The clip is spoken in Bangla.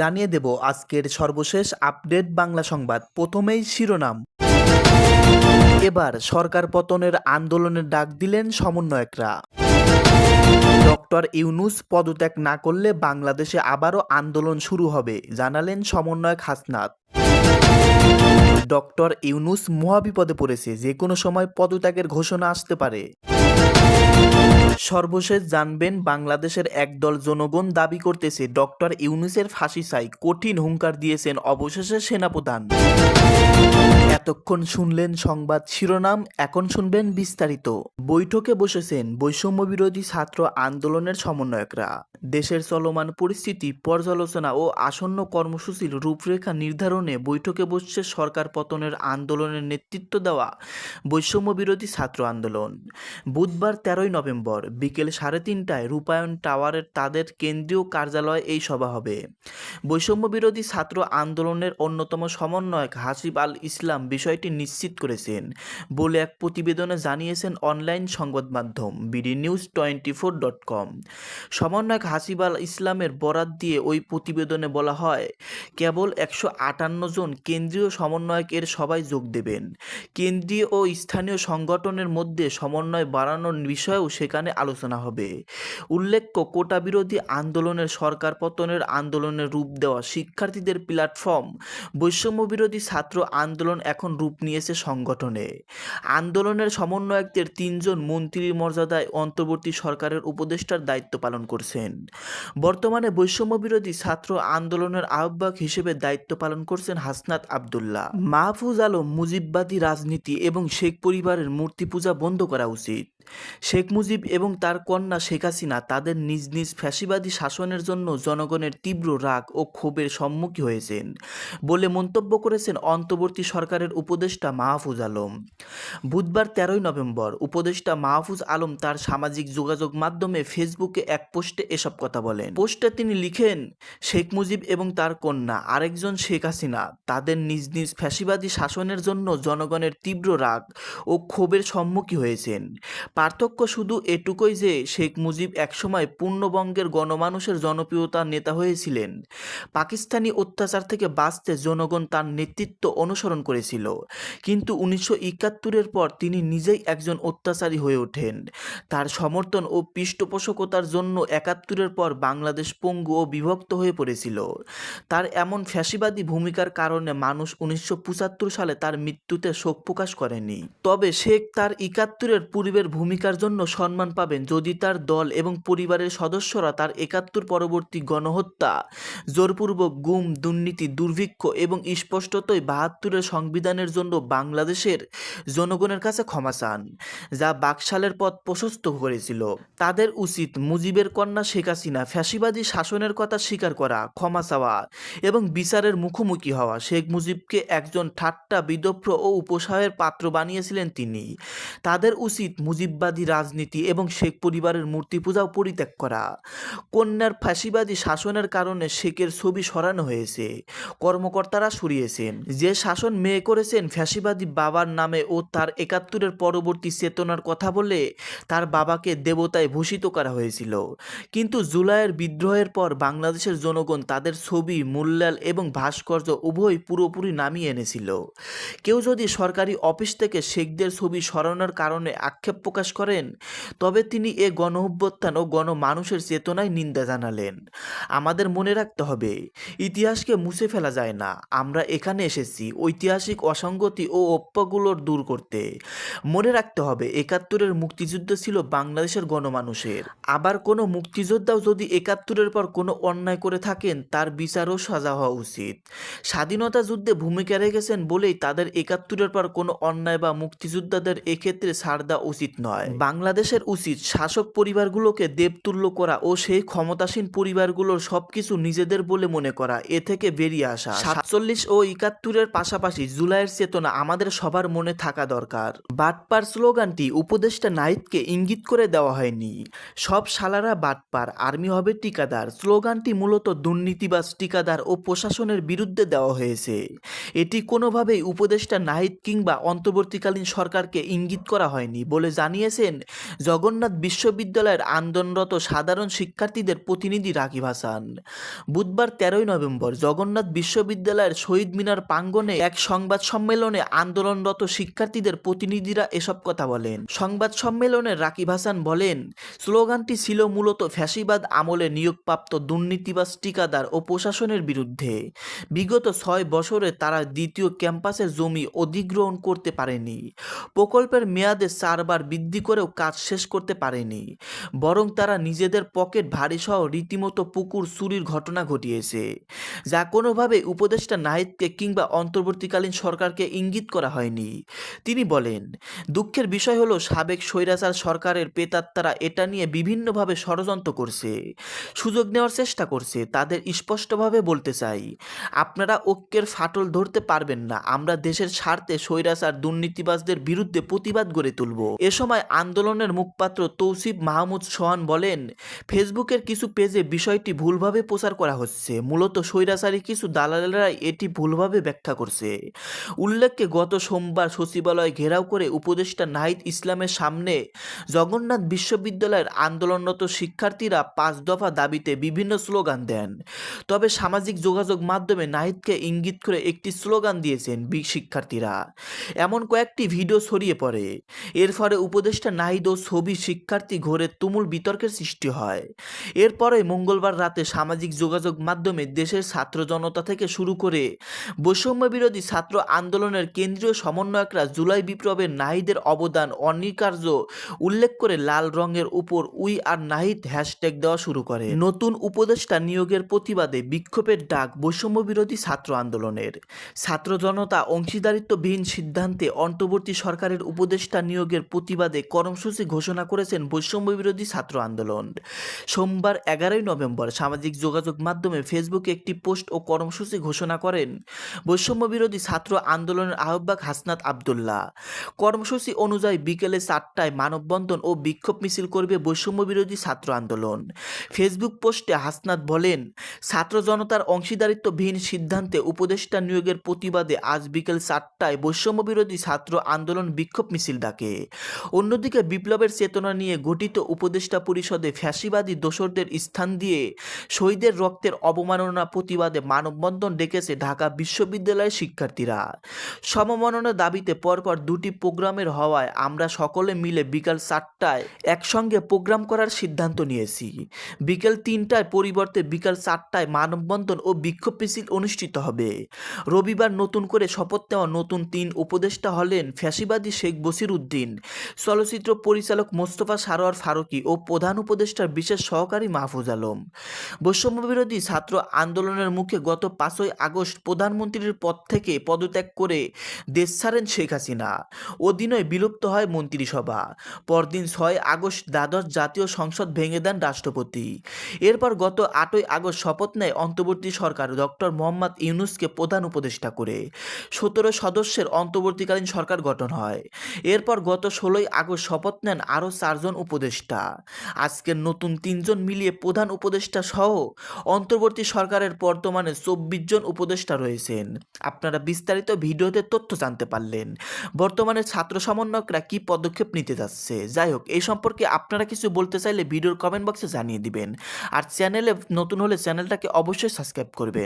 জানিয়ে দেব আজকের সর্বশেষ আপডেট বাংলা সংবাদ। প্রথমেই শিরোনাম। এবার সরকার পতনের আন্দোলনের ডাক দিলেন সমন্বয়করা। ডক্টর ইউনুস পদত্যাগ না করলে বাংলাদেশে আবারও আন্দোলন শুরু হবে, জানালেন সমন্বয়ক হাসনাত। ডক্টর ইউনুস মহাবিপদে পড়েছে, যে কোনো সময় পদত্যাগের ঘোষণা আসতে পারে। সর্বশেষ জানবেন, বাংলাদেশের একদল জনগণ দাবি করতেছে, ডক্টর ইউনুসের ফাঁসি চাই, কঠিন হুঙ্কার দিয়েছেন অবশেষে সেনাপ্রধান। এতক্ষণ শুনলেন সংবাদ শিরোনাম, এখন শুনবেন বিস্তারিত। বৈঠকে বসেছেন বৈষম্য বিরোধী ছাত্র আন্দোলনের সমন্বয়করা। দেশের চলমান পরিস্থিতি, পর্যালোচনা ও আসন্ন কর্মসূচির রূপরেখা নির্ধারণে বৈঠকে বসছে সরকার পতনের আন্দোলনের নেতৃত্ব দেওয়া বৈষম্য বিরোধী ছাত্র আন্দোলন। বুধবার তেরোই নভেম্বর বিকেল সাড়ে তিনটায় রূপায়ণ টাওয়ারের তাদের কেন্দ্রীয় কার্যালয়ে এই সভা হবে। বৈষম্য বিরোধী ছাত্র আন্দোলনের অন্যতম সমন্বয়ক হাসিব আল ইসলাম বিষয়টি নিশ্চিত করেছেন। বলে এক প্রতিবেদনে জানিয়েছেন অনলাইন সংবাদ মাধ্যম BD news twenty four dot com. সমন্বয়ক হাসিব আল ইসলামের বরাত দিয়ে ওই প্রতিবেদনে বলা হয়, কেবল একশো আটান্ন জন কেন্দ্রীয় সমন্বয়ক এর সবাই যোগ দেবেন। কেন্দ্রীয় ও স্থানীয় সংগঠনের মধ্যে সমন্বয় বাড়ানোর বিষয়েও সেখানে আলোচনা হবে। উল্লেখ্য কোটা বিরোধী আন্দোলনের সরকার পতনের আন্দোলনের রূপ দেওয়া শিক্ষার্থীদের প্ল্যাটফর্ম বৈষম্য বিরোধী ছাত্র আন্দোলন এখন রূপ নিয়েছে সংগঠনে। আন্দোলনের সমন্বয়কদের তিনজন মন্ত্রীর মর্যাদায় অন্তর্বর্তী সরকারের উপদেষ্টার দায়িত্ব পালন করছেন। বর্তমানে বৈষম্য বিরোধী ছাত্র আন্দোলনের আহ্বায়ক হিসেবে দায়িত্ব পালন করছেন হাসনাত আবদুল্লাহ। মাহফুজ আলম মুজিববাদী রাজনীতি এবং শেখ পরিবারের মূর্তি পূজা বন্ধ করা উচিত। শেখ মুজিব এবং তার কন্যা শেখ হাসিনা তাদের নিজ নিজ ফ্যাসিবাদী শাসনের জন্য জনগণের তীব্র রাগ ও ক্ষোভের সম্মুখীন হয়েছেন বলে মন্তব্য করেছেন অন্তর্বর্তী সরকারের উপদেষ্টা মাহফুজ আলম। বুধবার তেরোই নভেম্বর উপদেষ্টা মাহফুজ আলম তার সামাজিক যোগাযোগ মাধ্যমে ফেসবুকে এক পোস্টে এসব কথা বলেন। পোস্টে তিনি লিখেন, শেখ মুজিব এবং তার কন্যা আরেকজন শেখ হাসিনা তাদের নিজ নিজ ফ্যাসিবাদী শাসনের জন্য জনগণের তীব্র রাগ ও ক্ষোভের সম্মুখীন হয়েছেন। পার্থক্য শুধু এটুকুই যে শেখ মুজিব একসময় পূর্ণবঙ্গের গণমানুষের জনপ্রিয়তার নেতা হয়েছিলেন। পাকিস্তানি অত্যাচার থেকে বাঁচতে জনগণ তার নেতৃত্ব অনুসরণ করেছিল। কিন্তু উনিশশো একাত্তরের পর তিনি নিজেই একজন অত্যাচারী হয়ে ওঠেন। তার সমর্থন ও পৃষ্ঠপোষকতার জন্য একাত্তরের পর বাংলাদেশ পঙ্গু ও বিভক্ত হয়ে পড়েছিল। তার এমন ফ্যাসিবাদী ভূমিকার কারণে মানুষ উনিশশো পঁচাত্তর সালে তার মৃত্যুতে শোক প্রকাশ করেনি। তবে শেখ তার একাত্তরের পূর্বের ভূমিকার জন্য সম্মান পাবেন যদি তার দল এবং পরিবারের সদস্যরা তার একাত্তর পরবর্তী গণহত্যা, জোরপূর্বক গুম, দুর্নীতি, দুর্ভিক্ষ এবং স্পষ্টতই বাহাত্তরের সংবিধানের জন্য বাংলাদেশের জনগণের কাছে ক্ষমা চান, যা বাকশালের পথ প্রশস্ত করেছিল। তাদের উচিত মুজিবের কন্যা শেখ হাসিনা ফ্যাসিবাদী শাসনের কথা স্বীকার করা, ক্ষমা চাওয়া এবং বিচারের মুখোমুখি হওয়া। শেখ মুজিবকে একজন ঠাট্টা বিদপ্র ও উপসাহের পাত্র বানিয়েছিলেন তিনি। তাদের উচিত মুজিববাদী রাজনীতি এবং শেখ পরিবারের মূর্তি পূজাও পরিত্যাগ করা। কন্যার ফাঁসিবাদী শাসনের কারণে শেখের ছবি সরানো হয়েছে। কর্মকর্তারা সরিয়েছেন। যে শাসন মেয়ে করেছেন ফ্যাসিবাদী বাবার নামে ও তার একাত্তরের পরবর্তী চেতনার কথা বলে তার বাবাকে দেবতায় ভূষিত করা হয়েছিল। কিন্তু জুলাইয়ের বিদ্রোহের পর বাংলাদেশের জনগণ তাদের ছবি মূল্যাল এবং ভাস্কর্য উভয় পুরোপুরি নামিয়ে এনেছিল। কেউ যদি সরকারি অফিস থেকে শেখদের ছবি সরানোর কারণে আক্ষেপ প্রকাশ করেন। তবে তিনি এ গণ অভ্যুত্থান ও গণমানুষের চেতনায় নিন্দা জানালেন। আমাদের মনে রাখতে হবে, ইতিহাসকে মুছে ফেলা যায় না। আমরা এখানে এসেছি ঐতিহাসিক অসঙ্গতি ও অপ্যগুলোর দূর করতে। মনে রাখতে হবে, একাত্তরের মুক্তিযুদ্ধ ছিল বাংলাদেশের গণমানুষের। আবার কোনো মুক্তিযোদ্ধাও যদি একাত্তরের পর কোনো অন্যায় করে থাকেন, তার বিচারও সাজা হওয়া উচিত। স্বাধীনতা যুদ্ধে ভূমিকা রেখেছেন বলেই তাদের একাত্তরের পর কোনো অন্যায় বা মুক্তিযোদ্ধাদের এক্ষেত্রে ছাড় দেওয়া উচিত নয়। বাংলাদেশের উচিত শাসক পরিবারগুলোকে দেবতুল্য করা ও সেই ক্ষমতাসীন পরিবারগুলোর সবকিছু নিজেদের বলে মনে করা, এ থেকে বেরিয়ে আসা। সাতচল্লিশ ও একাত্তরের পাশাপাশি জুলাইয়ের চেতনা আমাদের সবার মনে থাকা দরকার। বাটপার স্লোগানটি উপদেষ্টা নাহিদকে ইঙ্গিত করে দেওয়া হয়নি। সব শালারা বাটপার, আর্মি হবে টিকাদার স্লোগানটি মূলত দুর্নীতিবাজ টিকাদার ও প্রশাসনের বিরুদ্ধে দেওয়া হয়েছে। এটি কোনোভাবেই উপদেষ্টা নাহিদ কিংবা অন্তর্বর্তীকালীন সরকারকে ইঙ্গিত করা হয়নি বলে জানিয়ে জানিয়েছেন, জগন্নাথ বিশ্ববিদ্যালয়ের আন্দোলনরত সাধারণ শিক্ষার্থীদের প্রতিনিধি রাকিব হাসান। বুধবার তেরোই নভেম্বর জগন্নাথ বিশ্ববিদ্যালয়ের শহীদ মিনার প্রাঙ্গণে এক সংবাদ সম্মেলনে আন্দোলনরত শিক্ষার্থীদের প্রতিনিধিরা এসব কথা বলেন। সংবাদ সম্মেলনে রাকিব হাসান বলেন, স্লোগানটি ছিল মূলত ফ্যাসিবাদ আমলে নিয়োগপ্রাপ্ত দুর্নীতিবাজ ঠিকাদার ও প্রশাসনের বিরুদ্ধে। বিগত ছয় বছরে তারা দ্বিতীয় ক্যাম্পাসের জমি অধিগ্রহণ করতে পারেনি। প্রকল্পের মেয়াদে চারবার বৃদ্ধি করেও কাজ শেষ করতে পারেনি। বরং তারা নিজেদের পকেট ভারী সহ রীতিমতো পুকুর চুরির ঘটনা ঘটিয়েছে। যা কোনোভাবে উপদেষ্টা নাহিদকে কিংবা অন্তর্বর্তীকালীন সরকারকে ইঙ্গিত করা হয়নি। তিনি বলেন, দুঃখের বিষয় হলো সাবেক স্বৈরাচার সরকারের পেতাত্তারা এটা নিয়ে বিভিন্নভাবে ষড়যন্ত্র করছে। সুযোগ নেওয়ার চেষ্টা করছে। তাদের স্পষ্টভাবে বলতে চাই, আপনারা ঐক্যের ফাটল ধরতে পারবেন না। আমরা দেশের স্বার্থে স্বৈরাচার দুর্নীতিবাজদের বিরুদ্ধে প্রতিবাদ গড়ে তুলব। এ সময় আন্দোলনের মুখপাত্র তৌসিফ মাহমুদ সোহান বলেন, ফেসবুকের কিছু পেজে বিষয়টি ভুলভাবে প্রচার করা হচ্ছে। মূলত স্বৈরাচারী কিছু দালালেরাই এটি ভুলভাবে ব্যাখ্যা করছে। উল্লেখ্যে গত সোমবার সচিবালয় ঘেরাও করে উপদেষ্টা নাহিদ ইসলামের সামনে জগন্নাথ বিশ্ববিদ্যালয়ের আন্দোলনরত শিক্ষার্থীরা পাঁচ দফা দাবিতে বিভিন্ন স্লোগান দেন। তবে সামাজিক যোগাযোগ মাধ্যমে নাহিদকে ইঙ্গিত করে একটি স্লোগান দিয়েছেন শিক্ষার্থীরা। এমন কয়েকটি ভিডিও ছড়িয়ে পড়ে। এর ফলে উপদেষ্টা নাহিদ ও ছবি শিক্ষার্থী ঘরে তুমুল বিতর্কের সৃষ্টি হয়। এরপরে মঙ্গলবার রাতে সামাজিক যোগাযোগ মাধ্যমে দেশের ছাত্র জনতা থেকে শুরু করে বৈষম্য বিরোধী ছাত্র আন্দোলনের কেন্দ্রীয় সমন্বয়করা জুলাই বিপ্লবের নাহিদের অবদান অনিকার্য উল্লেখ করে লাল রঙের উপর উই আর নাহিদ হ্যাশট্যাগ দেওয়া শুরু করে। নতুন উপদেষ্টা নিয়োগের প্রতিবাদে বিক্ষোভের ডাক বৈষম্য বিরোধী ছাত্র আন্দোলনের। ছাত্র জনতা অংশীদারিত্ববিহীন সিদ্ধান্তে অন্তর্বর্তী সরকারের উপদেষ্টা নিয়োগের প্রতিবাদে কর্মসূচি ঘোষণা করেছেন বৈষম্য বিরোধী ছাত্র আন্দোলন। সোমবার এগারোই নভেম্বর সামাজিক যোগাযোগ মাধ্যমে ফেসবুকে একটি পোস্ট ও কর্মসূচি ঘোষণা করেন বৈষম্য বিরোধী ছাত্র আন্দোলনের আহ্বায়ক হাসনাত আবদুল্লাহ। কর্মসূচি অনুযায়ী বিকেলে চারটায় মানববন্ধন ও বিক্ষোভ মিছিল করবে বৈষম্য বিরোধী ছাত্র আন্দোলন। ফেসবুক পোস্টে হাসনাত বলেন, ছাত্র জনতার অংশীদারিত্ববিহীন সিদ্ধান্তে উপদেষ্টা নিয়োগের প্রতিবাদে আজ বিকেল চারটায় বৈষম্য বিরোধী ছাত্র আন্দোলন বিক্ষোভ মিছিল ডাকে। অন্যদিকে বিপ্লবের চেতনা নিয়ে গঠিত উপদেষ্টা পরিষদে ফ্যাসিবাদী দোসরদের স্থান দিয়ে শহীদের রক্তের অবমাননা প্রতিবাদে মানববন্ধন ডেকেছে ঢাকা বিশ্ববিদ্যালয়ের শিক্ষার্থীরা। সমমননা দাবিতে পরপর দুটি প্রোগ্রামের হওয়ায় আমরা সকলে মিলে বিকাল চারটায় একসঙ্গে প্রোগ্রাম করার সিদ্ধান্ত নিয়েছি। বিকেল তিনটায় পরিবর্তে বিকাল চারটায় মানববন্ধন ও বিক্ষোভ মিছিল অনুষ্ঠিত হবে। রবিবার নতুন করে শপথ নেওয়া নতুন তিন উপদেষ্টা হলেন ফ্যাসিবাদী শেখ বসির উদ্দিন। চলচ্চিত্র পরিচালক মোস্তফা সারোয়ার ফারুকি ও প্রধান উপদেষ্টার বিশেষ সহকারী মাহফুজ আলম। বৈষম্য বিরোধী ছাত্র আন্দোলনের মুখে গত পাঁচই আগস্ট প্রধানমন্ত্রীর পদ থেকে পদত্যাগ করে দেশ ছাড়েন শেখ হাসিনা। অধীনয় বিলুপ্ত হয় মন্ত্রিসভা। পরদিন ছয় আগস্ট দ্বাদশ জাতীয় সংসদ ভেঙে দেন রাষ্ট্রপতি। এরপর গত আটই আগস্ট শপথ নেয় অন্তর্বর্তী সরকার ডক্টর মোহাম্মদ ইউনুসকে প্রধান উপদেষ্টা করে। সতেরো সদস্যের অন্তর্বর্তীকালীন সরকার গঠন হয়। এরপর গত ষোলোই আগস্ট শপথ নেন আরও চারজন উপদেষ্টা। আজকের নতুন তিনজন মিলিয়ে প্রধান উপদেষ্টা সহ অন্তর্বর্তী সরকারের বর্তমানে চব্বিশ জন উপদেষ্টা রয়েছেন। আপনারা বিস্তারিত ভিডিওতে তথ্য জানতে পারলেন। বর্তমানে ছাত্র সমন্বয়করা কি পদক্ষেপ নিতে যাচ্ছে? যাই হোক, এই সম্পর্কে আপনারা কিছু বলতে চাইলে ভিডিওর কমেন্ট বক্সে জানিয়ে দিবেন। আর চ্যানেলে নতুন হলে চ্যানেলটাকে অবশ্যই সাবস্ক্রাইব করবেন।